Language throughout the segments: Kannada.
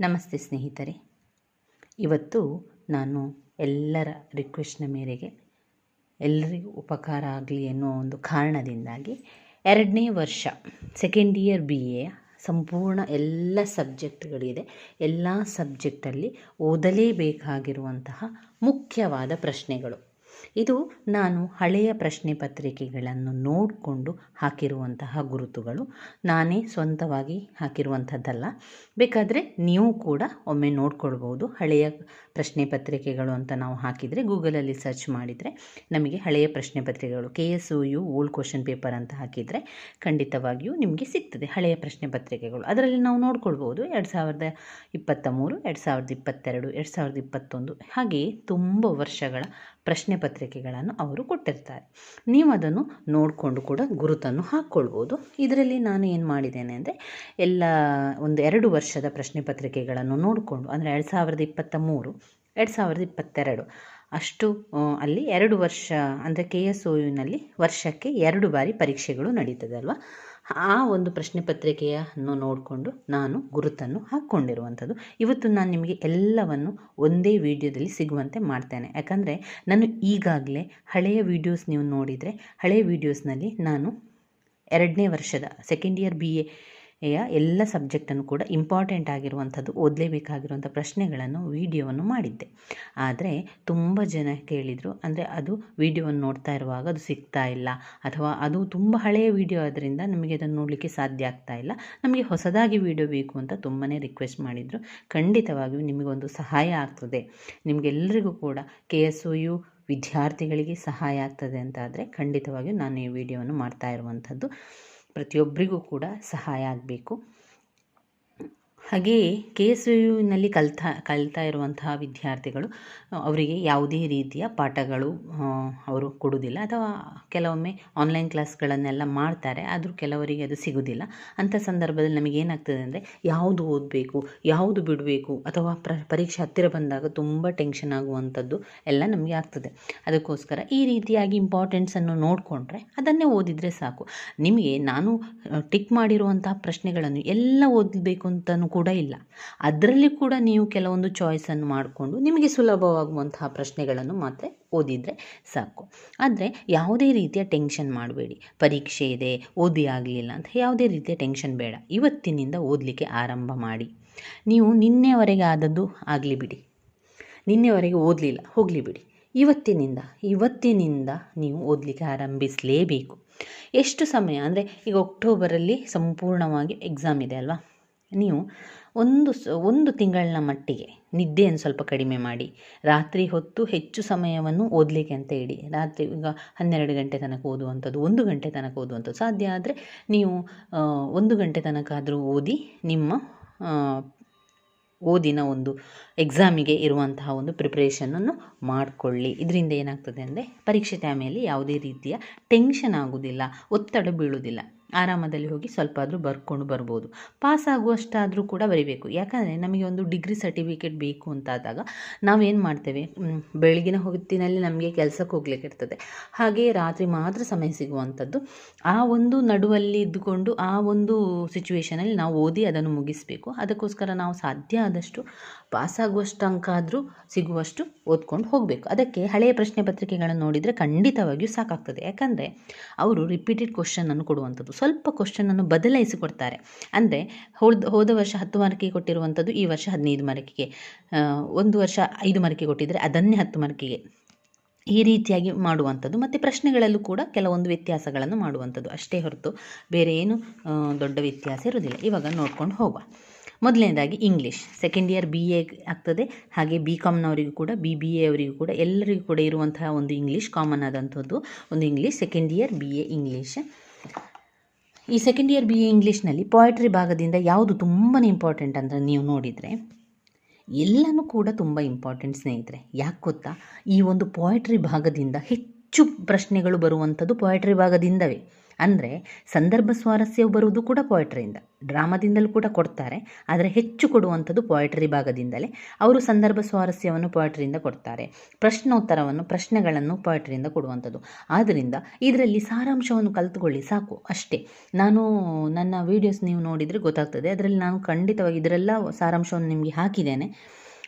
ನಮಸ್ತೆ ಸ್ನೇಹಿತರೆ. ಇವತ್ತು ನಾನು ಎಲ್ಲರ ರಿಕ್ವೆಸ್ಟ್ನ ಮೇರೆಗೆ ಎಲ್ಲರಿಗೂ ಉಪಕಾರ ಆಗಲಿ ಅನ್ನೋ ಒಂದು ಕಾರಣದಿಂದಾಗಿ ಎರಡನೇ ವರ್ಷ ಸೆಕೆಂಡ್ ಇಯರ್ ಬಿ ಎ ಸಂಪೂರ್ಣ ಎಲ್ಲ ಸಬ್ಜೆಕ್ಟ್ಗಳಿದೆ. ಎಲ್ಲ ಸಬ್ಜೆಕ್ಟಲ್ಲಿ ಓದಲೇಬೇಕಾಗಿರುವಂತಹ ಮುಖ್ಯವಾದ ಪ್ರಶ್ನೆಗಳು. ಇದು ನಾನು ಹಳೆಯ ಪ್ರಶ್ನೆ ಪತ್ರಿಕೆಗಳನ್ನು ನೋಡಿಕೊಂಡು ಹಾಕಿರುವಂತಹ ಗುರುತುಗಳು. ನಾನೇ ಸ್ವಂತವಾಗಿ ಹಾಕಿರುವಂಥದ್ದಲ್ಲ. ಬೇಕಾದರೆ ನೀವು ಕೂಡ ಒಮ್ಮೆ ನೋಡ್ಕೊಳ್ಬೋದು ಹಳೆಯ ಪ್ರಶ್ನೆ ಪತ್ರಿಕೆಗಳು ಅಂತ ನಾವು ಹಾಕಿದರೆ ಗೂಗಲಲ್ಲಿ ಸರ್ಚ್ ಮಾಡಿದರೆ ನಮಗೆ ಹಳೆಯ ಪ್ರಶ್ನೆ ಪತ್ರಿಕೆಗಳು K S U old question paper ಅಂತ ಹಾಕಿದರೆ ಖಂಡಿತವಾಗಿಯೂ ನಿಮಗೆ ಸಿಗ್ತದೆ ಹಳೆಯ ಪ್ರಶ್ನೆ ಪತ್ರಿಕೆಗಳು. ಅದರಲ್ಲಿ ನಾವು ನೋಡ್ಕೊಳ್ಬೋದು ಎರಡು ಸಾವಿರದ ಇಪ್ಪತ್ತ ಮೂರು, ಎರಡು ಸಾವಿರದ ಇಪ್ಪತ್ತೆರಡು, ಎರಡು ಸಾವಿರದ ಇಪ್ಪತ್ತೊಂದು. ಹಾಗೆಯೇ ತುಂಬ ವರ್ಷಗಳ ಪ್ರಶ್ನೆ ಪತ್ರಿಕೆಗಳನ್ನು ಅವರು ಕೊಟ್ಟಿರ್ತಾರೆ. ನೀವು ಅದನ್ನು ನೋಡಿಕೊಂಡು ಕೂಡ ಗುರುತನ್ನು ಹಾಕ್ಕೊಳ್ಬೋದು. ಇದರಲ್ಲಿ ನಾನು ಏನು ಮಾಡಿದ್ದೇನೆ ಅಂದರೆ, ಎಲ್ಲ ಒಂದು ಎರಡು ವರ್ಷದ ಪ್ರಶ್ನೆ ಪತ್ರಿಕೆಗಳನ್ನು ನೋಡಿಕೊಂಡು, ಅಂದರೆ ಎರಡು ಸಾವಿರದ ಇಪ್ಪತ್ತ ಮೂರು ಎರಡು ಸಾವಿರದ ಇಪ್ಪತ್ತೆರಡು, ಅಷ್ಟು ಅಲ್ಲಿ ಎರಡು ವರ್ಷ, ಅಂದರೆ ಕೆ ಎಸ್ ಒ ಯುನಲ್ಲಿ ವರ್ಷಕ್ಕೆ ಎರಡು ಬಾರಿ ಪರೀಕ್ಷೆಗಳು ನಡೀತದೆ ಅಲ್ವಾ? ಆ ಒಂದು ಪ್ರಶ್ನೆ ಪತ್ರಿಕೆಯನ್ನು ನೋಡಿಕೊಂಡು ನಾನು ಗುರುತನ್ನು ಹಾಕ್ಕೊಂಡಿರುವಂಥದ್ದು. ಇವತ್ತು ನಾನು ನಿಮಗೆ ಎಲ್ಲವನ್ನು ಒಂದೇ ವಿಡಿಯೋದಲ್ಲಿ ಸಿಗುವಂತೆ ಮಾಡ್ತೇನೆ. ಯಾಕಂದರೆ ನಾನು ಈಗಾಗಲೇ ಹಳೆಯ ವೀಡಿಯೋಸ್ ನೀವು ನೋಡಿದರೆ, ಹಳೆಯ ವಿಡಿಯೋಸ್ನಲ್ಲಿ ನಾನು ಎರಡನೇ ವರ್ಷದ ಸೆಕೆಂಡ್ ಇಯರ್ ಬಿ ಎಯ ಎಲ್ಲ ಸಬ್ಜೆಕ್ಟನ್ನು ಕೂಡ ಇಂಪಾರ್ಟೆಂಟ್ ಆಗಿರುವಂಥದ್ದು, ಓದಲೇಬೇಕಾಗಿರುವಂಥ ಪ್ರಶ್ನೆಗಳನ್ನು ವಿಡಿಯೋವನ್ನು ಮಾಡಿದ್ದೆ. ಆದರೆ ತುಂಬ ಜನ ಕೇಳಿದರು, ಅಂದರೆ ಅದು ವಿಡಿಯೋವನ್ನು ನೋಡ್ತಾ ಇರುವಾಗ ಅದು ಸಿಗ್ತಾ ಇಲ್ಲ, ಅಥವಾ ಅದು ತುಂಬ ಹಳೆಯ ವಿಡಿಯೋ ಆದ್ದರಿಂದ ನಮಗೆ ಅದನ್ನು ನೋಡಲಿಕ್ಕೆ ಸಾಧ್ಯ ಆಗ್ತಾ ಇಲ್ಲ, ನಮಗೆ ಹೊಸದಾಗಿ ವಿಡಿಯೋ ಬೇಕು ಅಂತ ತುಂಬಾ ರಿಕ್ವೆಸ್ಟ್ ಮಾಡಿದರು. ಖಂಡಿತವಾಗಿಯೂ ನಿಮಗೊಂದು ಸಹಾಯ ಆಗ್ತದೆ. ನಿಮಗೆಲ್ಲರಿಗೂ ಕೂಡ ಕೆ ಎಸ್ ಒ ಯು ವಿದ್ಯಾರ್ಥಿಗಳಿಗೆ ಸಹಾಯ ಆಗ್ತದೆ ಅಂತ ಆದರೆ ಖಂಡಿತವಾಗಿಯೂ ನಾನು ಈ ವಿಡಿಯೋವನ್ನು ಮಾಡ್ತಾ ಇರುವಂಥದ್ದು. ಪ್ರತಿಯೊಬ್ಬರಿಗೂ ಕೂಡ ಸಹಾಯ ಆಗಬೇಕು. ಹಾಗೆಯೇ ಕೆ ಎಸ್ ಯುನಲ್ಲಿ ಕಲ್ತಾ, ಕಲಿತಾ ಇರುವಂತಹ ವಿದ್ಯಾರ್ಥಿಗಳು, ಅವರಿಗೆ ಯಾವುದೇ ರೀತಿಯ ಪಾಠಗಳು ಅವರು ಕೊಡುವುದಿಲ್ಲ. ಅಥವಾ ಕೆಲವೊಮ್ಮೆ ಆನ್ಲೈನ್ ಕ್ಲಾಸ್ಗಳನ್ನೆಲ್ಲ ಮಾಡ್ತಾರೆ, ಆದರೂ ಕೆಲವರಿಗೆ ಅದು ಸಿಗುವುದಿಲ್ಲ. ಅಂಥ ಸಂದರ್ಭದಲ್ಲಿ ನಮಗೇನಾಗ್ತದೆ ಅಂದರೆ, ಯಾವುದು ಓದಬೇಕು, ಯಾವುದು ಬಿಡಬೇಕು, ಅಥವಾ ಪ್ರ, ಪರೀಕ್ಷೆ ಹತ್ತಿರ ಬಂದಾಗ ತುಂಬ ಟೆನ್ಷನ್ ಆಗುವಂಥದ್ದು ಎಲ್ಲ ನಮಗೆ ಆಗ್ತದೆ. ಅದಕ್ಕೋಸ್ಕರ ಈ ರೀತಿಯಾಗಿ ಇಂಪಾರ್ಟೆನ್ಸನ್ನು ನೋಡಿಕೊಂಡ್ರೆ ಅದನ್ನೇ ಓದಿದರೆ ಸಾಕು. ನಿಮಗೆ, ನಾನು ಟಿಕ್ ಮಾಡಿರುವಂತಹ ಪ್ರಶ್ನೆಗಳನ್ನು ಎಲ್ಲ ಓದಬೇಕು ಅಂತಲೂ ಕೂಡ ಇಲ್ಲ. ಅದರಲ್ಲಿ ಕೂಡ ನೀವು ಕೆಲವೊಂದು ಚಾಯ್ಸನ್ನು ಮಾಡಿಕೊಂಡು ನಿಮಗೆ ಸುಲಭವಾಗುವಂತಹ ಪ್ರಶ್ನೆಗಳನ್ನು ಮಾತ್ರ ಓದಿದರೆ ಸಾಕು. ಆದರೆ ಯಾವುದೇ ರೀತಿಯ ಟೆನ್ಷನ್ ಮಾಡಬೇಡಿ. ಪರೀಕ್ಷೆ ಇದೆ, ಓದಿ ಆಗಲಿಲ್ಲ ಅಂತ ಯಾವುದೇ ರೀತಿಯ ಟೆನ್ಷನ್ ಬೇಡ. ಇವತ್ತಿನಿಂದ ಓದಲಿಕ್ಕೆ ಆರಂಭ ಮಾಡಿ. ನೀವು ನಿನ್ನೆವರೆಗೆ ಆದದ್ದು ಆಗಲಿ ಬಿಡಿ. ನಿನ್ನೆವರೆಗೆ ಓದಲಿಲ್ಲ, ಹೋಗಲಿ ಬಿಡಿ. ಇವತ್ತಿನಿಂದ ಇವತ್ತಿನಿಂದ ನೀವು ಓದಲಿಕ್ಕೆ ಆರಂಭಿಸಲೇಬೇಕು. ಎಷ್ಟು ಸಮಯ? ಅಂದರೆ ಈಗ ಅಕ್ಟೋಬರಲ್ಲಿ ಸಂಪೂರ್ಣವಾಗಿ ಎಕ್ಸಾಮ್ ಇದೆ ಅಲ್ವಾ? ನೀವು ಒಂದು ಸ, ಒಂದು ತಿಂಗಳಿನ ಮಟ್ಟಿಗೆ ನಿದ್ದೆಯನ್ನು ಸ್ವಲ್ಪ ಕಡಿಮೆ ಮಾಡಿ, ರಾತ್ರಿ ಹೊತ್ತು ಹೆಚ್ಚು ಸಮಯವನ್ನು ಓದಲಿಕ್ಕೆ ಅಂತ ಇಡಿ ರಾತ್ರಿ ಈಗ ಹನ್ನೆರಡು ಗಂಟೆ ತನಕ ಓದುವಂಥದ್ದು, ಒಂದು ಗಂಟೆ ತನಕ ಓದುವಂಥದ್ದು ಸಾಧ್ಯ ಆದರೆ ನೀವು ಒಂದು ಗಂಟೆ ತನಕ ಆದರೂ ಓದಿ ನಿಮ್ಮ ಓದಿನ ಒಂದು ಎಕ್ಸಾಮಿಗೆ ಇರುವಂತಹ ಒಂದು ಪ್ರಿಪ್ರೇಷನನ್ನು ಮಾಡಿಕೊಳ್ಳಿ. ಇದರಿಂದ ಏನಾಗ್ತದೆ ಅಂದರೆ ಪರೀಕ್ಷೆ ಟೈಮಲ್ಲಿ ಯಾವುದೇ ರೀತಿಯ ಟೆನ್ಷನ್ ಆಗೋದಿಲ್ಲ, ಒತ್ತಡ ಬೀಳುವುದಿಲ್ಲ ಆರಾಮದಲ್ಲಿ ಹೋಗಿ ಸ್ವಲ್ಪ ಆದರೂ ಬರ್ಕೊಂಡು ಬರ್ಬೋದು. ಪಾಸ್ ಆಗುವಷ್ಟಾದರೂ ಕೂಡ ಬರಿಬೇಕು. ಯಾಕಂದರೆ ನಮಗೆ ಒಂದು ಡಿಗ್ರಿ ಸರ್ಟಿಫಿಕೇಟ್ ಬೇಕು ಅಂತಾದಾಗ ನಾವೇನು ಮಾಡ್ತೇವೆ? ಬೆಳಗಿನ ಹೊತ್ತಿನಲ್ಲಿ ನಮಗೆ ಕೆಲಸಕ್ಕೆ ಹೋಗ್ಲಿಕ್ಕೆ ಇರ್ತದೆ. ಹಾಗೆಯೇ ರಾತ್ರಿ ಮಾತ್ರ ಸಮಯ ಸಿಗುವಂಥದ್ದು. ಆ ಒಂದು ನಡುವಲ್ಲಿ ಇದ್ದುಕೊಂಡು ಆ ಒಂದು ಸಿಚುವೇಷನಲ್ಲಿ ನಾವು ಓದಿ ಅದನ್ನು ಮುಗಿಸಬೇಕು. ಅದಕ್ಕೋಸ್ಕರ ನಾವು ಸಾಧ್ಯ ಆದಷ್ಟು ಪಾಸಾಗುವಷ್ಟು ಅಂಕ ಆದರೂ ಸಿಗುವಷ್ಟು ಓದ್ಕೊಂಡು ಹೋಗಬೇಕು. ಅದಕ್ಕೆ ಹಳೆಯ ಪ್ರಶ್ನೆ ಪತ್ರಿಕೆಗಳನ್ನು ನೋಡಿದರೆ ಖಂಡಿತವಾಗಿಯೂ ಸಾಕಾಗ್ತದೆ. ಯಾಕಂದರೆ ಅವರು ರಿಪೀಟೆಡ್ ಕ್ವಶನನ್ನು ಕೊಡುವಂಥದ್ದು. ಸ್ವಲ್ಪ ಕ್ವಶನನ್ನು ಬದಲಾಯಿಸಿ ಕೊಡ್ತಾರೆ ಅಂದರೆ ಹೋದ ಹೋದ ವರ್ಷ ಹತ್ತು ಮಾರ್ಕಿಗೆ ಕೊಟ್ಟಿರುವಂಥದ್ದು ಈ ವರ್ಷ ಹದಿನೈದು ಮಾರ್ಕಿಗೆ. ಒಂದು ವರ್ಷ ಐದು ಮಾರ್ಕಿಗೆ ಕೊಟ್ಟಿದ್ದರೆ ಅದನ್ನೇ ಹತ್ತು ಮಾರ್ಕಿಗೆ ಈ ರೀತಿಯಾಗಿ ಮಾಡುವಂಥದ್ದು. ಮತ್ತು ಪ್ರಶ್ನೆಗಳಲ್ಲೂ ಕೂಡ ಕೆಲವೊಂದು ವ್ಯತ್ಯಾಸಗಳನ್ನು ಮಾಡುವಂಥದ್ದು. ಅಷ್ಟೇ ಹೊರತು ಬೇರೆ ಏನು ದೊಡ್ಡ ವ್ಯತ್ಯಾಸ ಇರೋದಿಲ್ಲ ಇವಾಗ ನೋಡ್ಕೊಂಡು ಹೋಗುವ. ಮೊದಲನೇದಾಗಿ English second year B A ಆಗ್ತದೆ. ಹಾಗೆ ಬಿ ಕಾಮ್ನವರಿಗೂ ಕೂಡ ಬಿ ಬಿ ಎ ಅವರಿಗೂ ಕೂಡ, ಎಲ್ಲರಿಗೂ ಕೂಡ ಇರುವಂತಹ ಒಂದು ಇಂಗ್ಲೀಷ್ ಕಾಮನ್ ಆದಂಥದ್ದು ಒಂದು English second year B A English ಈ ಸೆಕೆಂಡ್ ಇಯರ್ ಬಿ ಎ ಇಂಗ್ಲೀಷ್ನಲ್ಲಿ ಪೊಯಟ್ರಿ ಭಾಗದಿಂದ ಯಾವುದು ತುಂಬಾ ಇಂಪಾರ್ಟೆಂಟ್ ಅಂದರೆ ನೀವು ನೋಡಿದರೆ, ಎಲ್ಲನೂ ಕೂಡ ತುಂಬ ಇಂಪಾರ್ಟೆಂಟ್ ಸ್ನೇಹಿತರೆ. ಯಾಕೆ ಗೊತ್ತಾ? ಈ ಒಂದು ಪೊಯಟ್ರಿ ಭಾಗದಿಂದ ಹೆಚ್ಚು ಪ್ರಶ್ನೆಗಳು ಬರುವಂಥದ್ದು ಪೊಯಟ್ರಿ ಭಾಗದಿಂದವೇ. ಅಂದರೆ ಸಂದರ್ಭ ಸ್ವಾರಸ್ಯವು ಬರುವುದು ಕೂಡ ಪೊಯಟ್ರಿಯಿಂದ ಡ್ರಾಮಾದಿಂದಲೂ ಕೂಡ ಕೊಡ್ತಾರೆ, ಆದರೆ ಹೆಚ್ಚು ಕೊಡುವಂಥದ್ದು ಪೊಯಟ್ರಿ ಭಾಗದಿಂದಲೇ ಅವರು ಸಂದರ್ಭ ಸ್ವಾರಸ್ಯವನ್ನು ಪೊಯಟ್ರಿಯಿಂದ ಕೊಡ್ತಾರೆ. ಪ್ರಶ್ನೋತ್ತರವನ್ನು, ಪ್ರಶ್ನೆಗಳನ್ನು ಪೊಯಟ್ರಿಯಿಂದ ಕೊಡುವಂಥದ್ದು. ಆದ್ದರಿಂದ ಇದರಲ್ಲಿ ಸಾರಾಂಶವನ್ನು ಕಲ್ತುಕೊಳ್ಳಿ ಸಾಕು, ಅಷ್ಟೇ. ನಾನು ನನ್ನ ವೀಡಿಯೋಸ್ ನೀವು ನೋಡಿದರೆ ಗೊತ್ತಾಗ್ತದೆ, ಅದರಲ್ಲಿ ನಾನು ಖಂಡಿತವಾಗಿ ಇದರೆಲ್ಲ ಸಾರಾಂಶವನ್ನು ನಿಮಗೆ ಹಾಕಿದ್ದೇನೆ.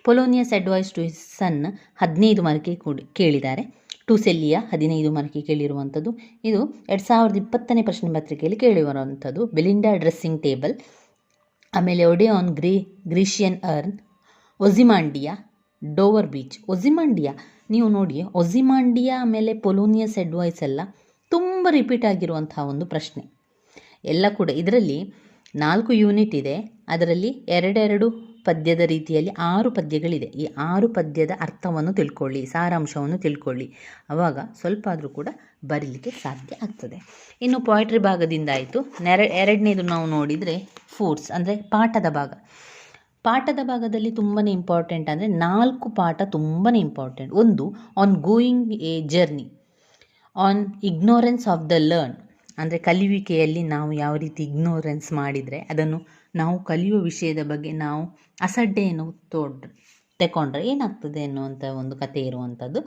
ಪೊಲೋನಿಯಸ್ ಅಡ್ವೈಸ್ ಟು ಸನ್ ಹದಿನೈದು ಮಾರ್ಕೆ ಕೇಳಿದ್ದಾರೆ. ಟು ಸೆಲ್ಲಿಯ ಹದಿನೈದು ಮಾರ್ಕಿ ಕೇಳಿರುವಂಥದ್ದು. ಇದು ಎರಡು ಸಾವಿರದ ಇಪ್ಪತ್ತನೇ ಪ್ರಶ್ನೆ ಪತ್ರಿಕೆಯಲ್ಲಿ ಕೇಳಿರುವಂಥದ್ದು ಬೆಲಿಂಡಾ ಡ್ರೆಸ್ಸಿಂಗ್ ಟೇಬಲ್ ಆಮೇಲೆ ode on green Grecian urn Ozymandias Dover beach Ozymandias ನೀವು ನೋಡಿ ಒಝಿಮಾಂಡಿಯಾ ಆಮೇಲೆ ಪೊಲೋನಿಯಸ್ ಅಡ್ವೈಸ್ ಎಲ್ಲ ತುಂಬ ರಿಪೀಟ್ ಆಗಿರುವಂತಹ ಒಂದು ಪ್ರಶ್ನೆ. ಎಲ್ಲ ಕೂಡ ಇದರಲ್ಲಿ ನಾಲ್ಕು ಯೂನಿಟ್ ಇದೆ. ಅದರಲ್ಲಿ ಎರಡೆರಡು ಪದ್ಯದ ರೀತಿಯಲ್ಲಿ ಆರು ಪದ್ಯಗಳಿದೆ. ಈ ಆರು ಪದ್ಯದ ಅರ್ಥವನ್ನು ತಿಳ್ಕೊಳ್ಳಿ, ಸಾರಾಂಶವನ್ನು ತಿಳ್ಕೊಳ್ಳಿ. ಆವಾಗ ಸ್ವಲ್ಪ ಆದರೂ ಕೂಡ ಬರೀಲಿಕ್ಕೆ ಸಾಧ್ಯ ಆಗ್ತದೆ. ಇನ್ನು ಪೊಯಟ್ರಿ ಭಾಗದಿಂದ ಆಯಿತು. ನೆರ, ಎರಡನೇದು ನಾವು ನೋಡಿದರೆ ಫೂಡ್ಸ್ ಅಂದರೆ ಪಾಠದ ಭಾಗ. ಪಾಠದ ಭಾಗದಲ್ಲಿ ತುಂಬಾ ಇಂಪಾರ್ಟೆಂಟ್ ಅಂದರೆ ನಾಲ್ಕು ಪಾಠ ತುಂಬಾ ಇಂಪಾರ್ಟೆಂಟ್ ಒಂದು on going a journey on ignorance of the learn ಅಂದರೆ ಕಲಿಯುವಿಕೆಯಲ್ಲಿ ನಾವು ಯಾವ ರೀತಿ ಇಗ್ನೋರೆನ್ಸ್ ಮಾಡಿದರೆ ಅದನ್ನು ನಾವು ಕಲಿಯುವ ವಿಷಯದ ಬಗ್ಗೆ ನಾವು ಅಸಡ್ಡೆಯನ್ನು ತೋಡ್ ತಗೊಂಡ್ರೆ ಏನಾಗ್ತದೆ ಅನ್ನುವಂಥ ಒಂದು ಕತೆ ಇರುವಂಥದ್ದು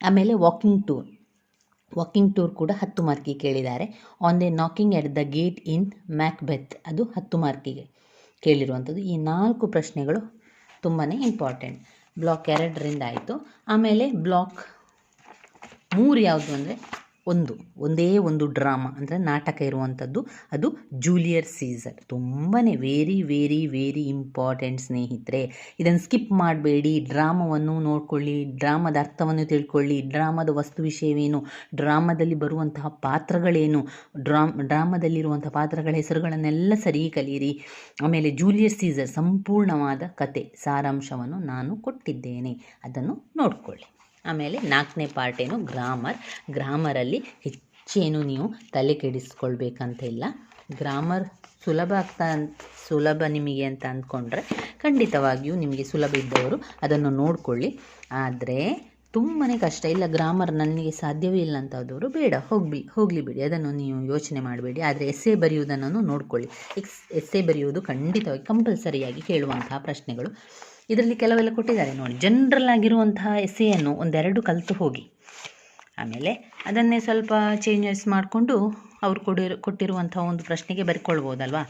ಆಮೇಲೆ ವಾಕಿಂಗ್ ಟೂರ್ ವಾಕಿಂಗ್ ಟೂರ್ ಕೂಡ ಹತ್ತು ಮಾರ್ಕಿಗೆ ಕೇಳಿದ್ದಾರೆ. On the knocking at the gate in Macbeth ಅದು ಹತ್ತು ಮಾರ್ಕಿಗೆ ಕೇಳಿರುವಂಥದ್ದು ಈ ನಾಲ್ಕು ಪ್ರಶ್ನೆಗಳು ತುಂಬಾ ಇಂಪಾರ್ಟೆಂಟ್ ಬ್ಲಾಕ್ ಎರಡರಿಂದ ಆಯಿತು. ಆಮೇಲೆ ಬ್ಲಾಕ್ ಮೂರು ಯಾವುದು ಅಂದರೆ ಒಂದು, ಒಂದೇ ಒಂದು ಡ್ರಾಮಾ ಅಂದರೆ ನಾಟಕ ಇರುವಂಥದ್ದು. ಅದು ಜೂಲಿಯರ್ ಸೀಸರ್. ತುಂಬಾ ವೇರಿ ವೆರಿ ವೇರಿ ಇಂಪಾರ್ಟೆಂಟ್ ಸ್ನೇಹಿತರೆ. ಇದನ್ನು ಸ್ಕಿಪ್ ಮಾಡಬೇಡಿ. ಡ್ರಾಮವನ್ನು ನೋಡ್ಕೊಳ್ಳಿ, ಡ್ರಾಮದ ಅರ್ಥವನ್ನು ತಿಳ್ಕೊಳ್ಳಿ, ಡ್ರಾಮದ ವಸ್ತು ವಿಷಯವೇನು, ಡ್ರಾಮದಲ್ಲಿ ಬರುವಂತಹ ಪಾತ್ರಗಳೇನು, ಡ್ರಾಮ್ ಡ್ರಾಮದಲ್ಲಿರುವಂಥ ಪಾತ್ರಗಳ ಹೆಸರುಗಳನ್ನೆಲ್ಲ ಸರಿ ಕಲಿಯಿರಿ. ಆಮೇಲೆ ಜೂಲಿಯರ್ ಸೀಸರ್ ಸಂಪೂರ್ಣವಾದ ಕತೆ, ಸಾರಾಂಶವನ್ನು ನಾನು ಕೊಟ್ಟಿದ್ದೇನೆ. ಅದನ್ನು ನೋಡಿಕೊಳ್ಳಿ. ಆಮೇಲೆ ನಾಲ್ಕನೇ ಪಾರ್ಟ್ ಏನು ಗ್ರಾಮರ್ ಗ್ರಾಮರಲ್ಲಿ ಹೆಚ್ಚೇನು ನೀವು ತಲೆ ಕೆಡಿಸ್ಕೊಳ್ಬೇಕಂತ ಇಲ್ಲ ಗ್ರಾಮರ್ ಸುಲಭ ಆಗ್ತಾ ಸುಲಭ ನಿಮಗೆ ಅಂತ ಅಂದ್ಕೊಂಡ್ರೆ ಖಂಡಿತವಾಗಿಯೂ ನಿಮಗೆ ಸುಲಭ ಇದ್ದವರು ಅದನ್ನು ನೋಡಿಕೊಳ್ಳಿ. ಆದರೆ ತುಂಬಾ ಕಷ್ಟ. ಇಲ್ಲ ಗ್ರಾಮರ್ ನನಗೆ ಸಾಧ್ಯವೇ ಇಲ್ಲ ಬೇಡ. ಹೋಗ್ಬಿ, ಹೋಗಲಿ ಬಿಡಿ. ಅದನ್ನು ನೀವು ಯೋಚನೆ ಮಾಡಬೇಡಿ. ಆದರೆ ಎಸ್ಸೆ ಬರೆಯುವುದನ್ನು ನೋಡ್ಕೊಳ್ಳಿ. ಎಕ್ಸ್ ಎಸ್ಸೆ ಬರೆಯುವುದು ಖಂಡಿತವಾಗಿ ಕಂಪಲ್ಸರಿಯಾಗಿ ಕೇಳುವಂತಹ ಪ್ರಶ್ನೆಗಳು. ಇದರಲ್ಲಿ ಕೆಲವೆಲ್ಲ ಕೊಟ್ಟಿದ್ದಾರೆ ನೋಡಿ. ಜನರಲ್ ಆಗಿರುವಂತಹ ಎಸೆಯನ್ನು ಒಂದೆರಡು ಕಲಿತು ಹೋಗಿ. ಆಮೇಲೆ ಅದನ್ನೇ ಸ್ವಲ್ಪ ಚೇಂಜಸ್ ಮಾಡಿಕೊಂಡು ಅವರು ಕೊಡಿರೋ ಕೊಟ್ಟಿರುವಂಥ ಒಂದು ಪ್ರಶ್ನೆಗೆ ಬರ್ಕೊಳ್ಬೋದಲ್ವಾ?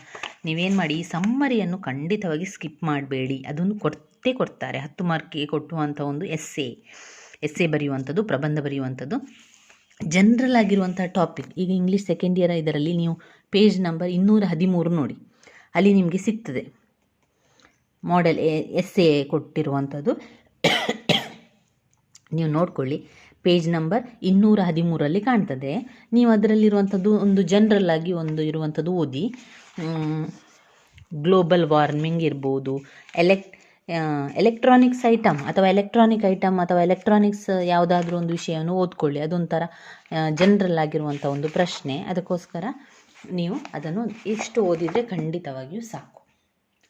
ನೀವೇನು ಮಾಡಿ, ಈ ಸಮ್ಮರಿಯನ್ನು ಖಂಡಿತವಾಗಿ ಸ್ಕಿಪ್ ಮಾಡಬೇಡಿ. ಅದನ್ನು ಕೊಡ್ತೇ ಕೊಡ್ತಾರೆ. ಹತ್ತು ಮಾರ್ಕಿಗೆ ಕೊಟ್ಟುವಂಥ ಒಂದು ಎಸ್ಸೆ ಎಸ್ಸೆ ಬರೆಯುವಂಥದ್ದು, ಪ್ರಬಂಧ ಬರೆಯುವಂಥದ್ದು. ಜನರಲ್ ಆಗಿರುವಂಥ ಟಾಪಿಕ್ ಈಗ ಇಂಗ್ಲೀಷ್ ಸೆಕೆಂಡ್ ಇಯರ್ ಇದರಲ್ಲಿ ನೀವು ಪೇಜ್ ನಂಬರ್ ಇನ್ನೂರ ಹದಿಮೂರು ನೋಡಿ. ಅಲ್ಲಿ ನಿಮಗೆ ಸಿಗ್ತದೆ. ಮಾಡೆಲ್ ಎಸ್ ಎ ಕೊಟ್ಟಿರುವಂಥದ್ದು. ನೀವು ನೋಡ್ಕೊಳ್ಳಿ ಪೇಜ್ ನಂಬರ್ ಇನ್ನೂರ ಹದಿಮೂರಲ್ಲಿ ಕಾಣ್ತದೆ. ನೀವು ಅದರಲ್ಲಿರುವಂಥದ್ದು ಒಂದು ಜನರಲ್ ಆಗಿ ಒಂದು ಇರುವಂಥದ್ದು ಓದಿ. ಗ್ಲೋಬಲ್ ವಾರ್ಮಿಂಗ್ ಇರ್ಬೋದು ಎಲೆಕ್ ಎಲೆಕ್ಟ್ರಾನಿಕ್ಸ್ ಐಟಮ್ ಅಥವಾ ಎಲೆಕ್ಟ್ರಾನಿಕ್ ಐಟಮ್ ಅಥವಾ ಎಲೆಕ್ಟ್ರಾನಿಕ್ಸ್ ಯಾವುದಾದ್ರೂ ಒಂದು ವಿಷಯವನ್ನು ಓದ್ಕೊಳ್ಳಿ. ಅದೊಂಥರ ಜನರಲ್ ಆಗಿರುವಂಥ ಒಂದು ಪ್ರಶ್ನೆ. ಅದಕ್ಕೋಸ್ಕರ ನೀವು ಅದನ್ನು ಎಷ್ಟು ಓದಿದರೆ ಖಂಡಿತವಾಗಿಯೂ ಸಾಕು.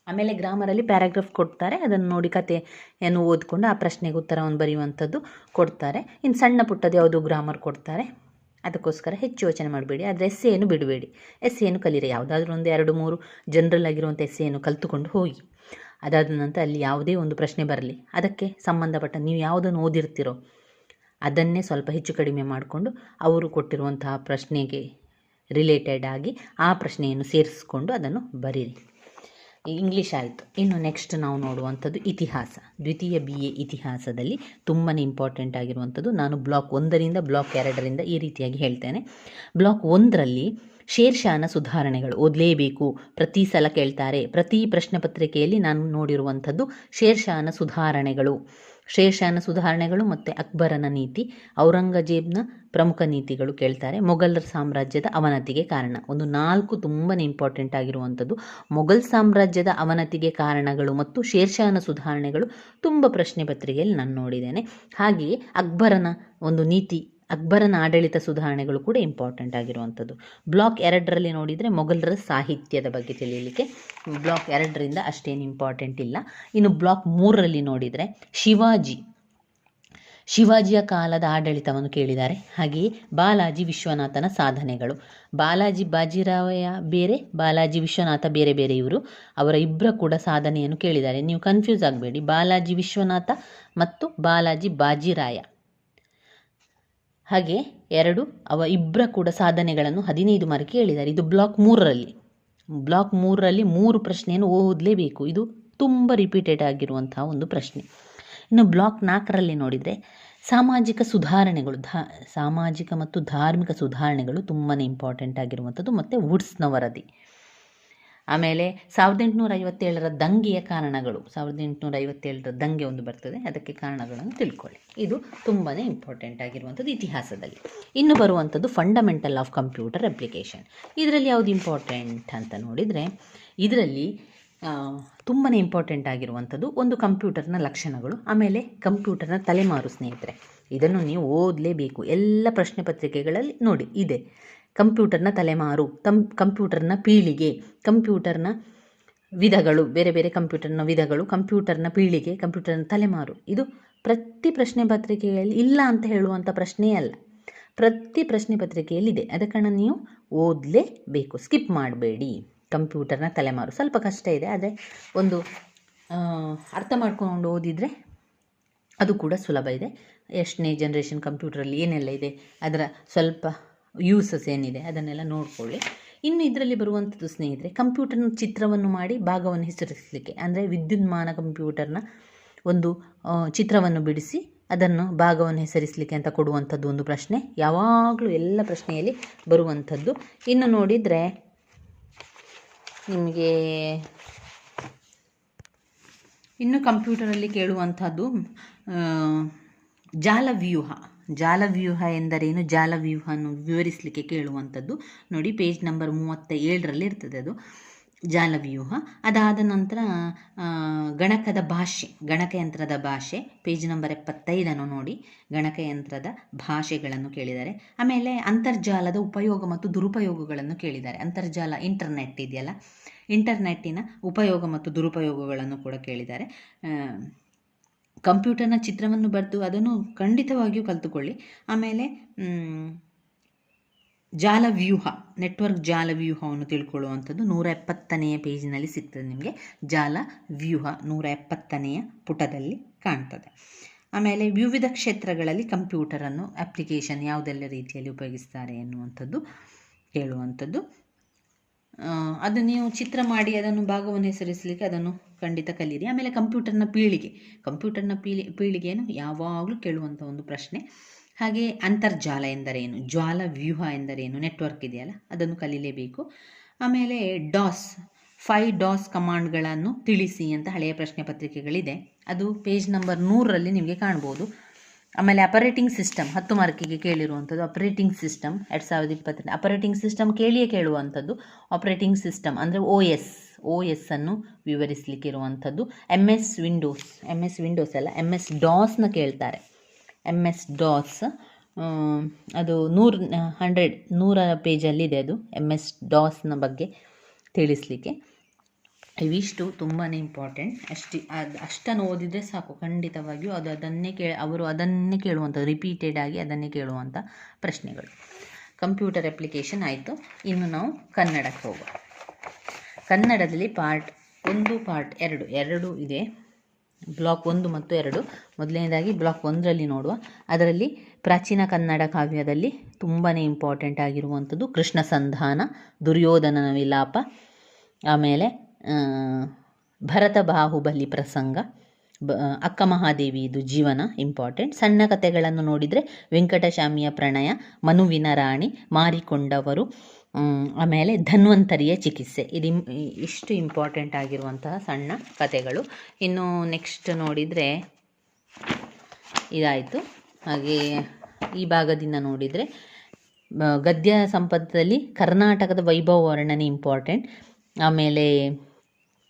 ಆಮೇಲೆ ಗ್ರಾಮರಲ್ಲಿ ಪ್ಯಾರಾಗ್ರಾಫ್ ಕೊಡ್ತಾರೆ. ಅದನ್ನು ನೋಡಿ ಕಥೆಯನ್ನು ಓದ್ಕೊಂಡು ಆ ಪ್ರಶ್ನೆಗೆ ಉತ್ತರವನ್ನು ಬರೆಯುವಂಥದ್ದು ಕೊಡ್ತಾರೆ. ಇನ್ನು ಸಣ್ಣ ಪುಟ್ಟದ ಯಾವುದು ಗ್ರಾಮರ್ ಕೊಡ್ತಾರೆ. ಅದಕ್ಕೋಸ್ಕರ ಹೆಚ್ಚು ಯೋಚನೆ ಮಾಡಬೇಡಿ. ಆದರೆ ಏನು ಬಿಡಬೇಡಿ. ಎಸ್ ಏನು ಕಲೀರಿ ಯಾವುದಾದ್ರೂ ಒಂದು ಎರಡು ಮೂರು ಜನರಲ್ ಆಗಿರುವಂಥ ಎಸ್ ಏನು ಕಲಿತುಕೊಂಡು ಹೋಗಿ. ಅದಾದ ನಂತರ ಅಲ್ಲಿ ಯಾವುದೇ ಒಂದು ಪ್ರಶ್ನೆ ಬರಲಿ. ಅದಕ್ಕೆ ಸಂಬಂಧಪಟ್ಟ ನೀವು ಯಾವುದನ್ನು ಓದಿರ್ತೀರೋ ಅದನ್ನೇ ಸ್ವಲ್ಪ ಹೆಚ್ಚು ಕಡಿಮೆ ಮಾಡಿಕೊಂಡು ಅವರು ಕೊಟ್ಟಿರುವಂತಹ ಪ್ರಶ್ನೆಗೆ ರಿಲೇಟೆಡ್ ಆಗಿ ಆ ಪ್ರಶ್ನೆಯನ್ನು ಸೇರಿಸ್ಕೊಂಡು ಅದನ್ನು ಬರೀರಿ. ಇಂಗ್ಲೀಷ್ ಆಯಿತು. ಇನ್ನು ನೆಕ್ಸ್ಟ್ ನಾವು ನೋಡುವಂಥದ್ದು ಇತಿಹಾಸ. ದ್ವಿತೀಯ ಬಿ ಎ ಇತಿಹಾಸದಲ್ಲಿ ತುಂಬಾ ಇಂಪಾರ್ಟೆಂಟ್ ಆಗಿರುವಂಥದ್ದು. ನಾನು ಬ್ಲಾಕ್ ಒಂದರಿಂದ ಬ್ಲಾಕ್ ಎರಡರಿಂದ ಈ ರೀತಿಯಾಗಿ ಹೇಳ್ತೇನೆ. ಬ್ಲಾಕ್ ಒಂದರಲ್ಲಿ ಶೇರ್ಷಾನ ಸುಧಾರಣೆಗಳು. ಓದಲೇಬೇಕು. ಪ್ರತಿ ಸಲ ಕೇಳ್ತಾರೆ. ಪ್ರತಿ ಪ್ರಶ್ನೆ ಪತ್ರಿಕೆಯಲ್ಲಿ ನಾನು ನೋಡಿರುವಂಥದ್ದು ಶೇರ್ಷಾನ ಸುಧಾರಣೆಗಳು. ಶೇರ್ಷಾನ ಸುಧಾರಣೆಗಳು ಮತ್ತು ಅಕ್ಬರನ ನೀತಿ, ಔರಂಗಜೇಬ್ನ ಪ್ರಮುಖ ನೀತಿಗಳು ಕೇಳ್ತಾರೆ. ಮೊಘಲರ ಸಾಮ್ರಾಜ್ಯದ ಅವನತಿಗೆ ಕಾರಣ. ಒಂದು ನಾಲ್ಕು ತುಂಬಾ ಇಂಪಾರ್ಟೆಂಟ್ ಆಗಿರುವಂಥದ್ದು ಮೊಘಲ್ ಸಾಮ್ರಾಜ್ಯದ ಅವನತಿಗೆ ಕಾರಣಗಳು ಮತ್ತು ಶೇರ್ಷಾನ ಸುಧಾರಣೆಗಳು ತುಂಬ ಪ್ರಶ್ನೆ ಪತ್ರಿಕೆಯಲ್ಲಿ ನಾನು ನೋಡಿದ್ದೇನೆ. ಹಾಗೆಯೇ ಅಕ್ಬರನ ಒಂದು ನೀತಿ ಅಕ್ಬರನ ಆಡಳಿತ ಸುಧಾರಣೆಗಳು ಕೂಡ ಇಂಪಾರ್ಟೆಂಟ್ ಆಗಿರುವಂಥದ್ದು. ಬ್ಲಾಕ್ ಎರಡರಲ್ಲಿ ನೋಡಿದರೆ ಮೊಘಲರ ಸಾಹಿತ್ಯದ ಬಗ್ಗೆ ತಿಳಿಯಲಿಕ್ಕೆ ಬ್ಲಾಕ್ ಎರಡರಿಂದ ಅಷ್ಟೇನು ಇಂಪಾರ್ಟೆಂಟ್ ಇಲ್ಲ. ಇನ್ನು ಬ್ಲಾಕ್ ಮೂರರಲ್ಲಿ ನೋಡಿದರೆ ಶಿವಾಜಿ. ಶಿವಾಜಿಯ ಕಾಲದ ಆಡಳಿತವನ್ನು ಕೇಳಿದ್ದಾರೆ. ಹಾಗೆಯೇ ಬಾಲಾಜಿ ವಿಶ್ವನಾಥನ ಸಾಧನೆಗಳು. ಬಾಲಾಜಿ ಬಾಜಿರಾವಯ್ಯ ಬೇರೆ, ಬಾಲಾಜಿ ವಿಶ್ವನಾಥ ಬೇರೆ ಬೇರೆ ಇವರು ಅವರ ಇಬ್ಬರ ಕೂಡ ಸಾಧನೆಯನ್ನು ಕೇಳಿದ್ದಾರೆ. ನೀವು ಕನ್ಫ್ಯೂಸ್ ಆಗಬೇಡಿ. ಬಾಲಾಜಿ ವಿಶ್ವನಾಥ ಮತ್ತು ಬಾಲಾಜಿ ಬಾಜಿರಾಯ. ಹಾಗೆ ಎರಡು ಅವ ಇಬ್ಬರ ಕೂಡ ಸಾಧನೆಗಳನ್ನು ಹದಿನೈದು ಮಾರ್ಕ್ ಹೇಳಿದ್ದಾರೆ ಇದು ಬ್ಲಾಕ್ ಮೂರರಲ್ಲಿ. ಬ್ಲಾಕ್ ಮೂರರಲ್ಲಿ ಮೂರು ಪ್ರಶ್ನೆಯನ್ನು ಓದಲೇಬೇಕು. ಇದು ತುಂಬ ರಿಪೀಟೆಡ್ ಆಗಿರುವಂತಹ ಒಂದು ಪ್ರಶ್ನೆ. ಇನ್ನು ಬ್ಲಾಕ್ ನಾಲ್ಕರಲ್ಲಿ ನೋಡಿದರೆ ಸಾಮಾಜಿಕ ಸುಧಾರಣೆಗಳು, ಧಾ, ಸಾಮಾಜಿಕ ಮತ್ತು ಧಾರ್ಮಿಕ ಸುಧಾರಣೆಗಳು ತುಂಬಾ ಇಂಪಾರ್ಟೆಂಟ್ ಆಗಿರುವಂಥದ್ದು ಮತ್ತು ವುಡ್ಸ್ನ ವರದಿ ಆಮೇಲೆ ಸಾವಿರದ ಎಂಟುನೂರ ಐವತ್ತೇಳರ ದಂಗೆಯ ಕಾರಣಗಳು. ಸಾವಿರದ ಎಂಟುನೂರ ಐವತ್ತೇಳರ ದಂಗೆ ಒಂದು ಬರ್ತದೆ. ಅದಕ್ಕೆ ಕಾರಣಗಳನ್ನು ತಿಳ್ಕೊಳ್ಳಿ. ಇದು ತುಂಬಾ ಇಂಪಾರ್ಟೆಂಟ್ ಆಗಿರುವಂಥದ್ದು ಇತಿಹಾಸದಲ್ಲಿ. ಇನ್ನು ಬರುವಂಥದ್ದು ಫಂಡಮೆಂಟಲ್ ಆಫ್ ಕಂಪ್ಯೂಟರ್ ಅಪ್ಲಿಕೇಶನ್ ಇದರಲ್ಲಿ ಯಾವುದು ಇಂಪಾರ್ಟೆಂಟ್ ಅಂತ ನೋಡಿದರೆ, ಇದರಲ್ಲಿ ತುಂಬಾ ಇಂಪಾರ್ಟೆಂಟ್ ಆಗಿರುವಂಥದ್ದು ಒಂದು ಕಂಪ್ಯೂಟರ್ನ ಲಕ್ಷಣಗಳು, ಆಮೇಲೆ ಕಂಪ್ಯೂಟರ್ನ ತಲೆಮಾರು ಸ್ನೇಹಿತರೆ. ಇದನ್ನು ನೀವು ಓದಲೇಬೇಕು. ಎಲ್ಲ ಪ್ರಶ್ನೆ ಪತ್ರಿಕೆಗಳಲ್ಲಿ ನೋಡಿ, ಇದೆ. ಕಂಪ್ಯೂಟರ್ನ ತಲೆಮಾರು, ಕಂ, ಕಂಪ್ಯೂಟರ್ನ ಪೀಳಿಗೆ, ಕಂಪ್ಯೂಟರ್ನ ವಿಧಗಳು, ಬೇರೆ ಬೇರೆ ಕಂಪ್ಯೂಟರ್ನ ವಿಧಗಳು, ಕಂಪ್ಯೂಟರ್ನ ಪೀಳಿಗೆ, ಕಂಪ್ಯೂಟರ್ನ ತಲೆಮಾರು. ಇದು ಪ್ರತಿ ಪ್ರಶ್ನೆ ಪತ್ರಿಕೆಯಲ್ಲಿ ಇಲ್ಲ ಅಂತ ಹೇಳುವಂಥ ಪ್ರಶ್ನೆ ಅಲ್ಲ. ಪ್ರತಿ ಪ್ರಶ್ನೆ ಪತ್ರಿಕೆಯಲ್ಲಿದೆ. ಅದ ಕಾರಣ ನೀವು ಓದಲೇಬೇಕು. ಸ್ಕಿಪ್ ಮಾಡಬೇಡಿ. ಕಂಪ್ಯೂಟರ್ನ ತಲೆಮಾರು. ಸ್ವಲ್ಪ ಕಷ್ಟ ಇದೆ, ಆದರೆ ಒಂದು ಅರ್ಥ ಮಾಡ್ಕೊಂಡು ಓದಿದರೆ ಅದು ಕೂಡ ಸುಲಭ ಇದೆ. ಎಷ್ಟನೇ ಜನ್ರೇಷನ್ ಕಂಪ್ಯೂಟರಲ್ಲಿ ಏನೆಲ್ಲ ಇದೆ? ಅದರ ಸ್ವಲ್ಪ ಯೂಸಸ್ ಏನಿದೆ ಅದನ್ನೆಲ್ಲ ನೋಡಿಕೊಳ್ಳಿ. ಇನ್ನು ಇದರಲ್ಲಿ ಬರುವಂಥದ್ದು ಸ್ನೇಹಿತರೆ ಕಂಪ್ಯೂಟರ್ನ ಚಿತ್ರವನ್ನು ಮಾಡಿ ಭಾಗವನ್ನು ಹೆಸರಿಸಲಿಕ್ಕೆ, ಅಂದರೆ ವಿದ್ಯುನ್ಮಾನ ಕಂಪ್ಯೂಟರ್ನ ಒಂದು ಚಿತ್ರವನ್ನು ಬಿಡಿಸಿ ಅದನ್ನು ಭಾಗವನ್ನು ಹೆಸರಿಸಲಿಕ್ಕೆ ಅಂತ ಕೊಡುವಂಥದ್ದು ಒಂದು ಪ್ರಶ್ನೆ. ಯಾವಾಗಲೂ ಎಲ್ಲ ಪ್ರಶ್ನೆಯಲ್ಲಿ ಬರುವಂಥದ್ದು. ಇನ್ನು ನೋಡಿದರೆ ನಿಮಗೆ ಇನ್ನು ಕಂಪ್ಯೂಟರಲ್ಲಿ ಕೇಳುವಂಥದ್ದು ಜಾಲವ್ಯೂಹ. ಜಾಲವ್ಯೂಹ ಎಂದರೇನು? ಜಾಲವ್ಯೂಹವನ್ನು ವಿವರಿಸಲಿಕ್ಕೆ ಕೇಳುವಂಥದ್ದು. ನೋಡಿ, ಪೇಜ್ ನಂಬರ್ ಮೂವತ್ತ ಏಳರಲ್ಲಿ ಇರ್ತದೆ ಅದು. ಜಾಲವ್ಯೂಹ. ಅದಾದ ನಂತರ ಗಣಕದ ಭಾಷೆ, ಗಣಕಯಂತ್ರದ ಭಾಷೆ. ಪೇಜ್ ನಂಬರ್ ಎಪ್ಪತ್ತೈದನ್ನು ನೋಡಿ. ಗಣಕಯಂತ್ರದ ಭಾಷೆಗಳನ್ನು ಕೇಳಿದ್ದಾರೆ ಆಮೇಲೆ ಅಂತರ್ಜಾಲದ ಉಪಯೋಗ ಮತ್ತು ದುರುಪಯೋಗಗಳನ್ನು ಕೇಳಿದ್ದಾರೆ ಅಂತರ್ಜಾಲ ಇಂಟರ್ನೆಟ್ ಇದೆಯಲ್ಲ? ಇಂಟರ್ನೆಟ್ಟಿನ ಉಪಯೋಗ ಮತ್ತು ದುರುಪಯೋಗಗಳನ್ನು ಕೂಡ ಕೇಳಿದ್ದಾರೆ ಕಂಪ್ಯೂಟರ್ನ ಚಿತ್ರವನ್ನು ಬರೆದು ಅದನ್ನು ಖಂಡಿತವಾಗಿಯೂ ಕಲಿತುಕೊಳ್ಳಿ. ಆಮೇಲೆ ಜಾಲ ವ್ಯೂಹ ನೆಟ್ವರ್ಕ್ ಜಾಲವ್ಯೂಹವನ್ನು ತಿಳ್ಕೊಳ್ಳುವಂಥದ್ದು ನೂರ ಎಪ್ಪತ್ತನೆಯ ಪೇಜಿನಲ್ಲಿ ಸಿಗ್ತದೆ ನಿಮಗೆ. ಜಾಲ ವ್ಯೂಹ ನೂರ ಎಪ್ಪತ್ತನೆಯ ಪುಟದಲ್ಲಿ ಕಾಣ್ತದೆ. ಆಮೇಲೆ ವಿವಿಧ ಕ್ಷೇತ್ರಗಳಲ್ಲಿ ಕಂಪ್ಯೂಟರನ್ನು ಅಪ್ಲಿಕೇಶನ್ ಯಾವುದೆಲ್ಲ ರೀತಿಯಲ್ಲಿ ಉಪಯೋಗಿಸ್ತಾರೆ ಎನ್ನುವಂಥದ್ದು ಕೇಳುವಂಥದ್ದು. ಆ, ಅದು ನೀವು ಚಿತ್ರ ಮಾಡಿ ಅದನ್ನು ಭಾಗವನ್ನು ಹೆಸರಿಸಲಿಕ್ಕೆ ಅದನ್ನು ಖಂಡಿತ ಕಲೀರಿ ಆಮೇಲೆ ಕಂಪ್ಯೂಟರ್ನ ಪೀಳಿಗೆ. ಕಂಪ್ಯೂಟರ್ನ ಪೀಳಿ, ಪೀಳಿಗೆಯನ್ನು ಯಾವಾಗಲೂ ಕೇಳುವಂಥ ಒಂದು ಪ್ರಶ್ನೆ. ಹಾಗೆ ಅಂತರ್ಜಾಲ ಎಂದರೇನು? ಜ್ವಾಲ ವ್ಯೂಹ ಎಂದರೇನು? ನೆಟ್ವರ್ಕ್ ಇದೆಯಲ್ಲ, ಅದನ್ನು ಕಲೀಲೇಬೇಕು ಆಮೇಲೆ ಡಾಸ್, ಫೈ ಡಾಸ್ ಕಮಾಂಡ್ಗಳನ್ನು ತಿಳಿಸಿ ಅಂತ ಹಳೆಯ ಪ್ರಶ್ನೆ ಪತ್ರಿಕೆಗಳಿದೆ. ಅದು ಪೇಜ್ ನಂಬರ್ ನೂರರಲ್ಲಿ ನಿಮಗೆ ಕಾಣ್ಬೋದು. ಆಮೇಲೆ ಅಪರೇಟಿಂಗ್ ಸಿಸ್ಟಮ್ ಹತ್ತು ಮಾರ್ಕಿಗೆ ಕೇಳಿರುವಂಥದ್ದು ಆಪರೇಟಿಂಗ್ ಸಿಸ್ಟಮ್ ಎರಡು ಸಾವಿರದ ಇಪ್ಪತ್ತರಲ್ಲಿ ಆಪರೇಟಿಂಗ್ ಸಿಸ್ಟಮ್ ಕೇಳಿಯೇ ಕೇಳುವಂಥದ್ದು ಆಪರೇಟಿಂಗ್ ಸಿಸ್ಟಮ್ ಅಂದರೆ ಓ ಎಸ್ ಓ ಎಸ್ ಅನ್ನು ವಿವರಿಸಲಿಕ್ಕೆ ಇರುವಂಥದ್ದು. M S windows M S windows ಅಲ್ಲ ಎಂ ಎಸ್ ಡಾಸ್ನ ಕೇಳ್ತಾರೆ. ಎಂ ಎಸ್ ಡಾಸ್ ಅದು ನೂರು ಹಂಡ್ರೆಡ್ ನೂರ ಪೇಜಲ್ಲಿದೆ ಅದು ಎಂ ಎಸ್ ಡಾಸ್ನ ಬಗ್ಗೆ ತಿಳಿಸ್ಲಿಕ್ಕೆ. ಇವಿಷ್ಟು ತುಂಬಾ ಇಂಪಾರ್ಟೆಂಟ್ ಅಷ್ಟು ಅದು ಅಷ್ಟನ್ನು ಓದಿದರೆ ಸಾಕು, ಖಂಡಿತವಾಗಿಯೂ ಅದು ಅದನ್ನೇ ಕೇಳಿ ಅವರು ಅದನ್ನೇ ಕೇಳುವಂಥ ರಿಪೀಟೆಡ್ ಆಗಿ ಅದನ್ನೇ ಕೇಳುವಂಥ ಪ್ರಶ್ನೆಗಳು. ಕಂಪ್ಯೂಟರ್ ಅಪ್ಲಿಕೇಶನ್ ಆಯಿತು. ಇನ್ನು ನಾವು ಕನ್ನಡಕ್ಕೆ ಹೋಗುವ. ಕನ್ನಡದಲ್ಲಿ ಪಾರ್ಟ್ ಒಂದು ಪಾರ್ಟ್ ಎರಡು ಎರಡು ಇದೆ. ಬ್ಲಾಕ್ ಒಂದು ಮತ್ತು ಎರಡು. ಮೊದಲನೇದಾಗಿ ಬ್ಲಾಕ್ ಒಂದರಲ್ಲಿ ನೋಡುವ. ಅದರಲ್ಲಿ ಪ್ರಾಚೀನ ಕನ್ನಡ ಕಾವ್ಯದಲ್ಲಿ ತುಂಬಾ ಇಂಪಾರ್ಟೆಂಟ್ ಆಗಿರುವಂಥದ್ದು ಕೃಷ್ಣ ಸಂಧಾನ ದುರ್ಯೋಧನನ ವಿಲಾಪ ಆಮೇಲೆ ಭರತ ಬಾಹುಬಲಿ ಪ್ರಸಂಗ, ಬ, ಅಕ್ಕ ಮಹಾದೇವಿದು ಜೀವನ ಇಂಪಾರ್ಟೆಂಟ್ ಸಣ್ಣ ಕಥೆಗಳನ್ನು ನೋಡಿದರೆ ವೆಂಕಟಶಾಮಿಯ ಪ್ರಣಯ, ಮನುವಿನ ರಾಣಿ, ಮಾರಿಕೊಂಡವರು ಆಮೇಲೆ ಧನ್ವಂತರಿಯ ಚಿಕಿತ್ಸೆ. ಇದು ಇಷ್ಟು ಇಂಪಾರ್ಟೆಂಟ್ ಆಗಿರುವಂತಹ ಸಣ್ಣ ಕಥೆಗಳು. ಇನ್ನು ನೆಕ್ಸ್ಟ್ ನೋಡಿದರೆ ಇದಾಯಿತು. ಹಾಗೆ ಈ ಭಾಗದಿಂದ ನೋಡಿದರೆ ಗದ್ಯ ಸಂಪತ್ತಲ್ಲಿ ಕರ್ನಾಟಕದ ವೈಭವ ವರ್ಣನೆ ಇಂಪಾರ್ಟೆಂಟ್ ಆಮೇಲೆ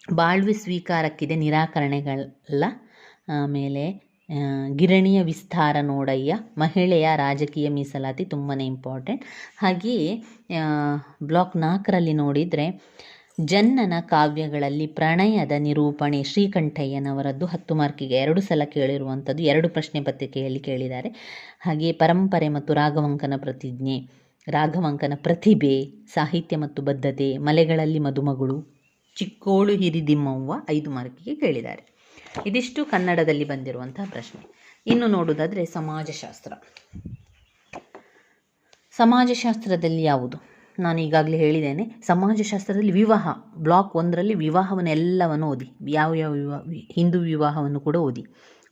ಬಾಳ್ವೆ ಸ್ವೀಕಾರಕ್ಕಿದೆ ನಿರಾಕರಣೆಗಳ ಆಮೇಲೆ ಗಿರಣಿಯ ವಿಸ್ತಾರ ನೋಡಯ್ಯ, ಮಹಿಳೆಯ ರಾಜಕೀಯ ಮೀಸಲಾತಿ ತುಂಬಾ ಇಂಪಾರ್ಟೆಂಟ್ ಹಾಗೆಯೇ ಬ್ಲಾಕ್ ನಾಲ್ಕರಲ್ಲಿ ನೋಡಿದರೆ, ಜನ್ನನ ಕಾವ್ಯಗಳಲ್ಲಿ ಪ್ರಣಯದ ನಿರೂಪಣೆ ಶ್ರೀಕಂಠಯ್ಯನವರದ್ದು ಹತ್ತು ಮಾರ್ಕಿಗೆ ಎರಡು ಸಲ ಕೇಳಿರುವಂಥದ್ದು, ಎರಡು ಪ್ರಶ್ನೆ ಪತ್ರಿಕೆಯಲ್ಲಿ ಕೇಳಿದ್ದಾರೆ. ಹಾಗೆಯೇ ಪರಂಪರೆ ಮತ್ತು ರಾಘವಂಕನ ಪ್ರತಿಜ್ಞೆ, ರಾಘವಂಕನ ಪ್ರತಿಭೆ, ಸಾಹಿತ್ಯ ಮತ್ತು ಬದ್ಧತೆ, ಮಲೆಗಳಲ್ಲಿ ಮದುಮಗಳು ಚಿಕ್ಕೋಳು ಹಿರಿದಿಮ್ಮವ್ವ ಐದು ಮಾರ್ಕಿಗೆ ಕೇಳಿದ್ದಾರೆ. ಇದಿಷ್ಟು ಕನ್ನಡದಲ್ಲಿ ಬಂದಿರುವಂತಹ ಪ್ರಶ್ನೆ. ಇನ್ನು ನೋಡುವುದಾದರೆ ಸಮಾಜಶಾಸ್ತ್ರ. ಸಮಾಜಶಾಸ್ತ್ರದಲ್ಲಿ ಯಾವುದು? ನಾನು ಈಗಾಗಲೇ ಹೇಳಿದ್ದೇನೆ, ಸಮಾಜಶಾಸ್ತ್ರದಲ್ಲಿ ವಿವಾಹ. ಬ್ಲಾಕ್ ಒಂದರಲ್ಲಿ ವಿವಾಹವನ್ನು ಎಲ್ಲವನ್ನು ಓದಿ. ಯಾವ ಯಾವ ವಿವಾಹ ಹಿಂದೂ ವಿವಾಹವನ್ನು ಕೂಡ ಓದಿ.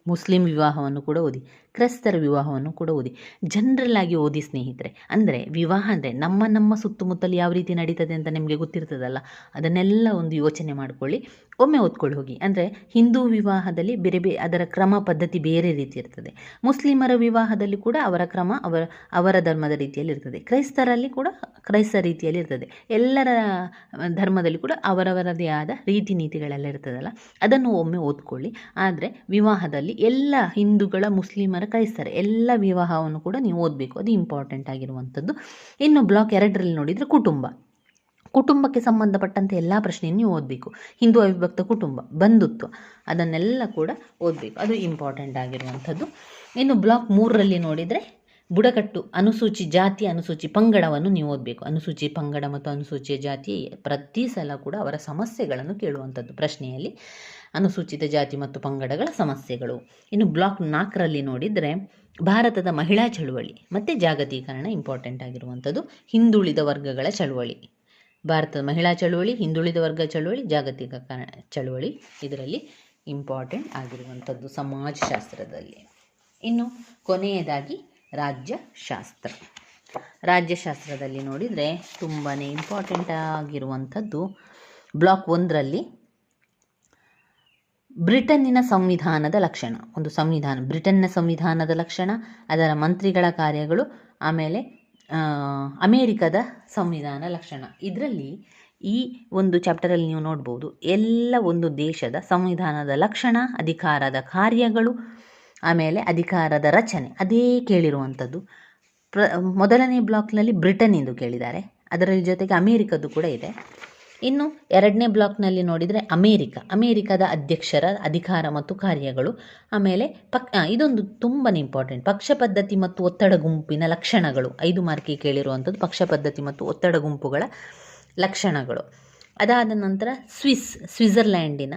ಮುಸ್ಲಿಂ ವಿವಾಹವನ್ನು ಕೂಡ ಓದಿ. ಕ್ರೈಸ್ತರ ವಿವಾಹವನ್ನು ಕೂಡ ಓದಿ. ಜನರಲ್ ಆಗಿ ಓದಿ ಸ್ನೇಹಿತರೆ, ಅಂದರೆ ವಿವಾಹ ಅಂದರೆ ನಮ್ಮ ನಮ್ಮ ಸುತ್ತಮುತ್ತಲು ಯಾವ ರೀತಿ ನಡೀತದೆ ಅಂತ ನಿಮಗೆ ಗೊತ್ತಿರ್ತದಲ್ಲ, ಅದನ್ನೆಲ್ಲ ಒಂದು ಯೋಚನೆ ಮಾಡಿಕೊಳ್ಳಿ. ಒಮ್ಮೆ ಓದ್ಕೊಳ್ಳಿ ಹೋಗಿ. ಅಂದರೆ ಹಿಂದೂ ವಿವಾಹದಲ್ಲಿ ಬೇರೆ ಬೇರೆ ಅದರ ಕ್ರಮ ಪದ್ಧತಿ ಬೇರೆ ರೀತಿ ಇರ್ತದೆ. ಮುಸ್ಲಿಮರ ವಿವಾಹದಲ್ಲಿ ಕೂಡ ಅವರ ಕ್ರಮ ಅವರ ಅವರ ಧರ್ಮದ ರೀತಿಯಲ್ಲಿ ಇರ್ತದೆ. ಕ್ರೈಸ್ತರಲ್ಲಿ ಕೂಡ ಕ್ರೈಸ್ತ ರೀತಿಯಲ್ಲಿ ಇರ್ತದೆ. ಎಲ್ಲರ ಧರ್ಮದಲ್ಲಿ ಕೂಡ ಅವರವರದೇ ಆದ ರೀತಿ ನೀತಿಗಳೆಲ್ಲ ಇರ್ತದಲ್ಲ, ಅದನ್ನು ಒಮ್ಮೆ ಓದ್ಕೊಳ್ಳಿ. ಆದರೆ ವಿವಾಹದಲ್ಲಿ ಎಲ್ಲ ಹಿಂದೂಗಳ, ಮುಸ್ಲಿಮರ ಕ್ರೈಸ್ತರ ಎಲ್ಲ ವಿವಾಹವನ್ನು ಕೂಡ ನೀವು ಓದಬೇಕು. ಅದು ಇಂಪಾರ್ಟೆಂಟ್ ಆಗಿರುವಂಥದ್ದು. ಇನ್ನು ಬ್ಲಾಕ್ ಎರಡರಲ್ಲಿ ನೋಡಿದರೆ ಕುಟುಂಬ. ಕುಟುಂಬಕ್ಕೆ ಸಂಬಂಧಪಟ್ಟಂತೆ ಎಲ್ಲ ಪ್ರಶ್ನೆಯನ್ನು ನೀವು ಓದಬೇಕು. ಹಿಂದೂ ಅವಿಭಕ್ತ ಕುಟುಂಬ, ಬಂಧುತ್ವ, ಅದನ್ನೆಲ್ಲ ಕೂಡ ಓದಬೇಕು. ಅದು ಇಂಪಾರ್ಟೆಂಟ್ ಆಗಿರುವಂಥದ್ದು. ಇನ್ನು ಬ್ಲಾಕ್ ಮೂರರಲ್ಲಿ ನೋಡಿದರೆ ಬುಡಕಟ್ಟು, ಅನುಸೂಚಿ ಜಾತಿ, ಅನುಸೂಚಿ ಪಂಗಡವನ್ನು ನೀವು ಓದಬೇಕು. ಅನುಸೂಚಿ ಪಂಗಡ ಮತ್ತು ಅನುಸೂಚಿಯ ಜಾತಿ ಪ್ರತಿ ಸಲ ಕೂಡ ಅವರ ಸಮಸ್ಯೆಗಳನ್ನು ಕೇಳುವಂಥದ್ದು ಪ್ರಶ್ನೆಯಲ್ಲಿ. ಅನುಸೂಚಿತ ಜಾತಿ ಮತ್ತು ಪಂಗಡಗಳ ಸಮಸ್ಯೆಗಳು. ಇನ್ನು ಬ್ಲಾಕ್ ನಾಲ್ಕರಲ್ಲಿ ನೋಡಿದರೆ ಭಾರತದ ಮಹಿಳಾ ಚಳುವಳಿ, ಮತ್ತು ಜಾಗತೀಕರಣ ಇಂಪಾರ್ಟೆಂಟ್ ಆಗಿರುವಂಥದ್ದು ಹಿಂದುಳಿದ ವರ್ಗಗಳ ಚಳುವಳಿ. ಭಾರತದ ಮಹಿಳಾ ಚಳುವಳಿ, ಹಿಂದುಳಿದ ವರ್ಗ ಚಳುವಳಿ ಜಾಗತಿಕ ಚಳುವಳಿ ಇದರಲ್ಲಿ ಇಂಪಾರ್ಟೆಂಟ್ ಆಗಿರುವಂಥದ್ದು ಸಮಾಜಶಾಸ್ತ್ರದಲ್ಲಿ. ಇನ್ನು ಕೊನೆಯದಾಗಿ ರಾಜ್ಯಶಾಸ್ತ್ರ. ರಾಜ್ಯಶಾಸ್ತ್ರದಲ್ಲಿ ನೋಡಿದರೆ ತುಂಬಾ ಇಂಪಾರ್ಟೆಂಟ್ ಆಗಿರುವಂಥದ್ದು ಬ್ಲಾಕ್ ಒಂದರಲ್ಲಿ ಬ್ರಿಟನ್ನಿನ ಸಂವಿಧಾನದ ಲಕ್ಷಣ. ಒಂದು ಸಂವಿಧಾನ, ಬ್ರಿಟನ್ನ ಸಂವಿಧಾನದ ಲಕ್ಷಣ, ಅದರ ಮಂತ್ರಿಗಳ ಕಾರ್ಯಗಳು, ಆಮೇಲೆ ಅಮೇರಿಕದ ಸಂವಿಧಾನ ಲಕ್ಷಣ. ಇದರಲ್ಲಿ ಈ ಒಂದು ಚಾಪ್ಟರಲ್ಲಿ ನೀವು ನೋಡ್ಬೋದು, ಎಲ್ಲ ಒಂದು ದೇಶದ ಸಂವಿಧಾನದ ಲಕ್ಷಣ, ಅಧಿಕಾರದ ಕಾರ್ಯಗಳು, ಆಮೇಲೆ ಅಧಿಕಾರದ ರಚನೆ. ಅದೇ ಕೇಳಿರುವಂಥದ್ದು. ಪ್ರ, ಮೊದಲನೇ ಬ್ಲಾಕ್ನಲ್ಲಿ ಬ್ರಿಟನ್ ಎಂದು ಕೇಳಿದ್ದಾರೆ. ಅದರ ಜೊತೆಗೆ ಅಮೇರಿಕದ್ದು ಕೂಡ ಇದೆ. ಇನ್ನು ಎರಡನೇ ಬ್ಲಾಕ್ನಲ್ಲಿ ನೋಡಿದರೆ ಅಮೇರಿಕ, ಅಮೇರಿಕದ ಅಧ್ಯಕ್ಷರ ಅಧಿಕಾರ ಮತ್ತು ಕಾರ್ಯಗಳು, ಆಮೇಲೆ ಪಕ್ ಇದೊಂದು ತುಂಬಾ ಇಂಪಾರ್ಟೆಂಟ್ ಪಕ್ಷ ಪದ್ಧತಿ ಮತ್ತು ಒತ್ತಡ ಗುಂಪಿನ ಲಕ್ಷಣಗಳು, ಐದು ಮಾರ್ಕಿ ಕೇಳಿರುವಂಥದ್ದು ಪಕ್ಷ ಪದ್ಧತಿ ಮತ್ತು ಒತ್ತಡ ಗುಂಪುಗಳ ಲಕ್ಷಣಗಳು. ಅದಾದ ನಂತರ ಸ್ವಿಸ್, ಸ್ವಿಟ್ಜರ್ಲ್ಯಾಂಡಿನ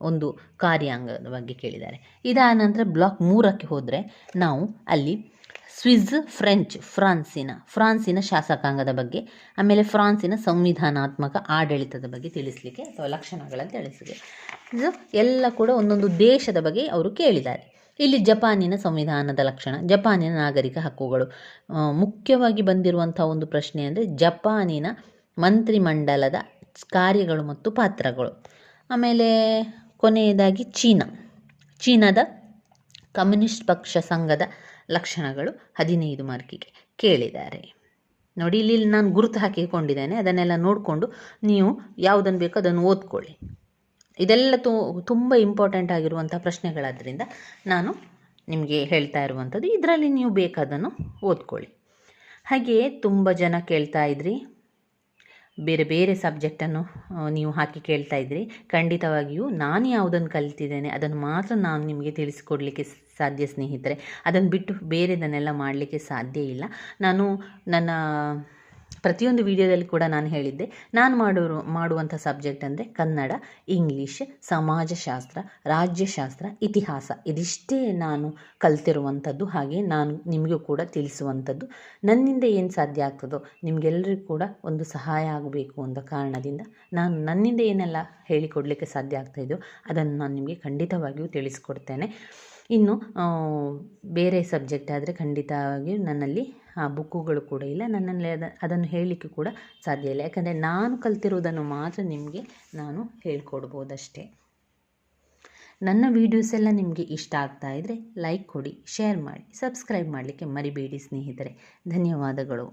ಒಂದು ಕಾರ್ಯಾಂಗದ ಬಗ್ಗೆ ಕೇಳಿದ್ದಾರೆ. ಇದಾದ ನಂತರ ಬ್ಲಾಕ್ ಮೂರಕ್ಕೆ ಹೋದರೆ ನಾವು ಅಲ್ಲಿ ಸ್ವಿಸ್, ಫ್ರೆಂಚ್, ಫ್ರಾನ್ಸಿನ ಫ್ರಾನ್ಸಿನ ಶಾಸಕಾಂಗದ ಬಗ್ಗೆ, ಆಮೇಲೆ ಫ್ರಾನ್ಸಿನ ಸಂವಿಧಾನಾತ್ಮಕ ಆಡಳಿತದ ಬಗ್ಗೆ ತಿಳಿಸಲಿಕ್ಕೆ ಅಥವಾ ಲಕ್ಷಣಗಳನ್ನು ತಿಳಿಸಿದೆ ಇದು ಎಲ್ಲ ಕೂಡ ಒಂದೊಂದು ದೇಶದ ಬಗ್ಗೆ ಅವರು ಕೇಳಿದ್ದಾರೆ. ಇಲ್ಲಿ ಜಪಾನಿನ ಸಂವಿಧಾನದ ಲಕ್ಷಣ, ಜಪಾನಿನ ನಾಗರಿಕ ಹಕ್ಕುಗಳು. ಮುಖ್ಯವಾಗಿ ಬಂದಿರುವಂಥ ಒಂದು ಪ್ರಶ್ನೆ ಅಂದರೆ ಜಪಾನಿನ ಮಂತ್ರಿಮಂಡಲದ ಕಾರ್ಯಗಳು ಮತ್ತು ಪಾತ್ರಗಳು. ಆಮೇಲೆ ಕೊನೆಯದಾಗಿ ಚೀನಾ. ಚೀನಾದ ಕಮ್ಯುನಿಸ್ಟ್ ಪಕ್ಷ ಸಂಘದ ಲಕ್ಷಣಗಳು ಹದಿನೈದು ಮಾರ್ಕಿಗೆ ಕೇಳಿದ್ದಾರೆ. ನೋಡಿ, ಇಲ್ಲಿ ನಾನು ಗುರುತು ಹಾಕಿಕೊಂಡಿದ್ದೇನೆ ಅದನ್ನೆಲ್ಲ ನೋಡಿಕೊಂಡು ನೀವು ಯಾವುದನ್ನು ಬೇಕೋ ಅದನ್ನು ಓದ್ಕೊಳ್ಳಿ. ಇದೆಲ್ಲ ತು, ತುಂಬ ಇಂಪಾರ್ಟೆಂಟ್ ಆಗಿರುವಂಥ ಪ್ರಶ್ನೆಗಳಾದ್ದರಿಂದ ನಾನು ನಿಮಗೆ ಹೇಳ್ತಾ ಇರುವಂಥದ್ದು, ಇದರಲ್ಲಿ ನೀವು ಬೇಕಾದನ್ನು ಓದ್ಕೊಳ್ಳಿ. ಹಾಗೆಯೇ ತುಂಬ ಜನ ಕೇಳ್ತಾ ಇದ್ರಿ. ಬೇರೆ ಬೇರೆ ಸಬ್ಜೆಕ್ಟನ್ನು ನೀವು ಹಾಕಿ ಕೇಳ್ತಾ ಇದ್ರಿ. ಖಂಡಿತವಾಗಿಯೂ ನಾನು ಯಾವುದನ್ನು ಕಲಿತಿದ್ದೇನೆ ಅದನ್ನು ಮಾತ್ರ ನಾನು ನಿಮಗೆ ತಿಳಿಸಿಕೊಡಲಿಕ್ಕೆ ಸಾಧ್ಯ ಸ್ನೇಹಿತರೆ. ಅದನ್ನು ಬಿಟ್ಟು ಬೇರೆದನ್ನೆಲ್ಲ ಮಾಡಲಿಕ್ಕೆ ಸಾಧ್ಯ ಇಲ್ಲ. ನಾನು ನನ್ನ ಪ್ರತಿಯೊಂದು ವಿಡಿಯೋದಲ್ಲಿ ಕೂಡ ನಾನು ಹೇಳಿದ್ದೆ. ನಾನು ಮಾಡೋರು, ಮಾಡುವಂಥ ಸಬ್ಜೆಕ್ಟ್ ಅಂದರೆ ಕನ್ನಡ, ಇಂಗ್ಲೀಷ್, ಸಮಾಜಶಾಸ್ತ್ರ, ರಾಜ್ಯಶಾಸ್ತ್ರ, ಇತಿಹಾಸ. ಇದಿಷ್ಟೇ ನಾನು ಕಲ್ತಿರುವಂಥದ್ದು ಹಾಗೆ ನಾನು ನಿಮಗೂ ಕೂಡ ತಿಳಿಸುವಂಥದ್ದು. ನನ್ನಿಂದ ಏನು ಸಾಧ್ಯ ಆಗ್ತದೋ ನಿಮಗೆಲ್ಲರಿಗೂ ಕೂಡ ಒಂದು ಸಹಾಯ ಆಗಬೇಕು ಅಂತ ಕಾರಣದಿಂದ ನಾನು ನನ್ನಿಂದ ಏನೆಲ್ಲ ಹೇಳಿಕೊಡಲಿಕ್ಕೆ ಸಾಧ್ಯ ಆಗ್ತಾಯಿದೆಯೋ ಅದನ್ನು ನಾನು ನಿಮಗೆ ಖಂಡಿತವಾಗಿಯೂ ತಿಳಿಸ್ಕೊಡ್ತೇನೆ. ಇನ್ನು ಬೇರೆ ಸಬ್ಜೆಕ್ಟ್ ಆದರೆ ಖಂಡಿತವಾಗಿಯೂ ನನ್ನಲ್ಲಿ, ಆ ಬುಕ್ಕುಗಳು ಕೂಡ ಇಲ್ಲ. ನನ್ನಲ್ಲಿ ಅದ, ಅದನ್ನು ಹೇಳಲಿಕ್ಕೆ ಕೂಡ ಸಾಧ್ಯ ಇಲ್ಲ. ಯಾಕಂದರೆ ನಾನು ಕಲ್ತಿರೋದನ್ನು ಮಾತ್ರ ನಿಮಗೆ ನಾನು ಹೇಳ್ಕೊಡ್ಬೋದಷ್ಟೇ. ನನ್ನ ವೀಡಿಯೋಸ್ ಎಲ್ಲ ನಿಮಗೆ ಇಷ್ಟ ಆಗ್ತಾ ಇದ್ದರೆ ಲೈಕ್ ಕೊಡಿ ಶೇರ್ ಮಾಡಿ ಸಬ್ಸ್ಕ್ರೈಬ್ ಮಾಡಲಿಕ್ಕೆ ಮರಿಬೇಡಿ ಸ್ನೇಹಿತರೆ. ಧನ್ಯವಾದಗಳು.